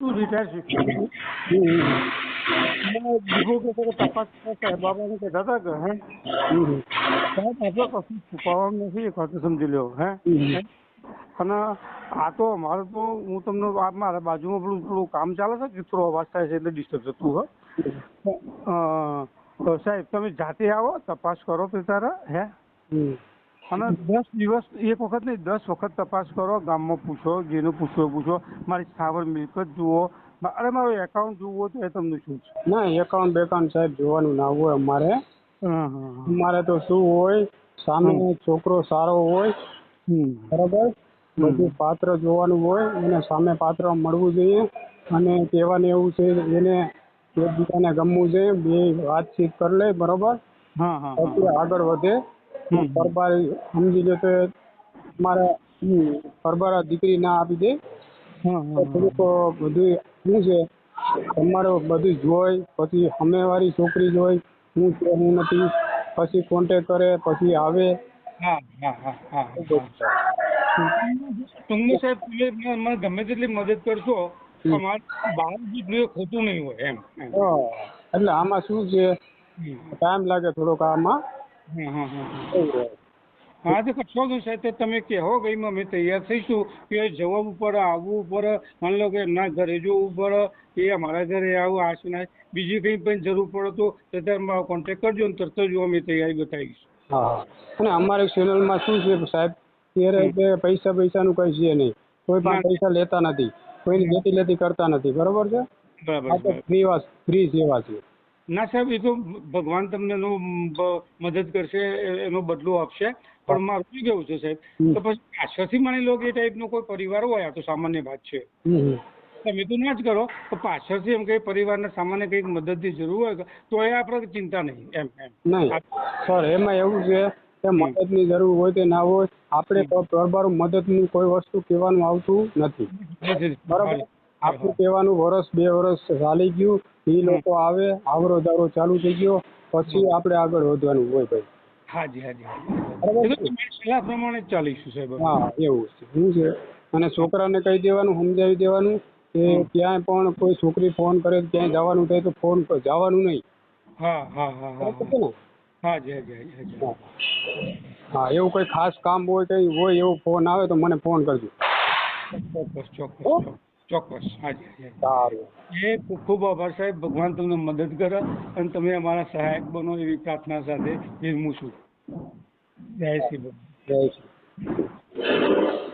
Retire કે તપાસ કરો બાબાને કહેતા હતા કે હે. સાહેબ આપણે કશું છુપાવવાનું નથી વાત સમજી લો હે. અને આ તો અમારે તો હું તમને આ મારા બાજુમાં પેલું થોડું કામ ચાલે છે કે થોડો અવાજ થાય છે એટલે ડિસ્ટર્બ થતું હોય. સાહેબ તમે જાતે આવો તપાસ કરો તે તારા હે. અને દસ દિવસ એક વખત નહીં દસ વખત તપાસ કરો ગામમાં પૂછો જેનું પૂછો પૂછો. મારી સ્થાવર મિલકત જુઓ. અરે મારું એકાઉન્ટ જોવો તો એ તમને શું છે? ના એકાઉન્ટ બેકાઉન્ટ સાહેબ જોવાનું ના હોય અમારે. અમારે તો શું હોય સામે છોકરો સારો હોય. બરાબર? બધું પાત્ર જોવાનું હોય અને સામે પાત્ર મળવું જોઈએ. અને કહેવાને એવું છે એને એકબીજાને ગમવું જોઈએ બે વાતચીત કરી લે બરોબર? પછી આગળ વધે. પરબાર સમજી લો કે મારે પરબાર દીકરી ના આપી દે. હા, હા, થોડુંક બધું શું છે? તમારે બધું જોઈ પછી સામેવાળી છોકરી જોઈ હું છે હું નથી. પછી કોન્ટેક કરે પછી આવે. હા હા હા હા હા. ટૂંકમાં સાહેબ તમે મને ગમે તેટલી મદદ કરશો. બહાર જેટલું ખોટું નહીં હોય એમ. હા. એટલે આમાં શું છે? ટાઈમ લાગે થોડોક આમાં. હા. તો કશો નહીં સાહેબ તમે કહો કે એમાં અમે તૈયાર થઈશું કે જવા ઉપર આવવું પડે માની લો કે એમના ઘરે જવું પડે એ અમારા ઘરે આવું આ શું બીજી કંઈ પણ જરૂર પડે તો ત્યારે મારો કોન્ટેક્ટ કરજો ને તરત જ અમે તૈયારી બતાવીશ. હા. અને અમારી ચેનલમાં શું છે સાહેબ? ત્યારે હમ. પૈસા પૈસાનું કઈ છે નહીં. કોઈ પણ પૈસા લેતા નથી. કોઈની લેતી લેતી કરતા નથી. બરોબર છે? બરાબર બરાબર. ફ્રી વાત ફ્રી સેવા છે. ના સાહેબ એ તો ભગવાન તમને એનો મદદ કરશે એનો બદલો આપશે. પણ મારું શું કેવું છે સાહેબ? તો પછી પાછળથી માની લો કે એ ટાઈપનો કોઈ પરિવાર હોય આ તો સામાન્ય વાત છે. તમે તો ના જ કરો તો પાછળથી એમ કઈ પરિવારને સામાન્ય કંઈક મદદની જરૂર હોય તો એ આપણે ચિંતા નહીં એમ એમ. નહીં. સર એમાં એવું છે કે મદદની જરૂર હોય કે ના હોય આપણે તો પરબારું મદદની કોઈ વસ્તુ કહેવાનું આવતું નથી. બરાબર? આપણું કહેવાનું વર્ષ બે વર્ષ ચાલી ગયું એ લોકો આવે આવરો દારો ચાલુ થઈ ગયો પછી આપણે આગળ વધવાનું હોય ભાઈ. હાજી હાજી બરાબર એ તો તમારી સલાહ પ્રમાણે જ ચાલીશું સાહેબ. હા એવું છે. શું છે. અને છોકરાને કહી દેવાનું સમજાવી દેવાનું કે ક્યાંય પણ કોઈ છોકરી ફોન કરે ક્યાંય જવાનું થાય તો ફોન પર જવાનું નહીં. હા હા હા હા હાજી હાજી હાજી. હા. એવું કોઈ ખાસ કામ હોય કઈ હોય એવો ફોન આવે તો મને ફોન કરજો. ચોક્કસ ચોક્કસ. ચોક્કસ હાજી. સારું. એ ખૂબ આભાર સાહેબ. ભગવાન તમને મદદ કરે અને તમે અમારા સહાયક બનો એવી પ્રાર્થના સાથે વિરમું છું. જય શ્રી ભગવાન. જય શ્રી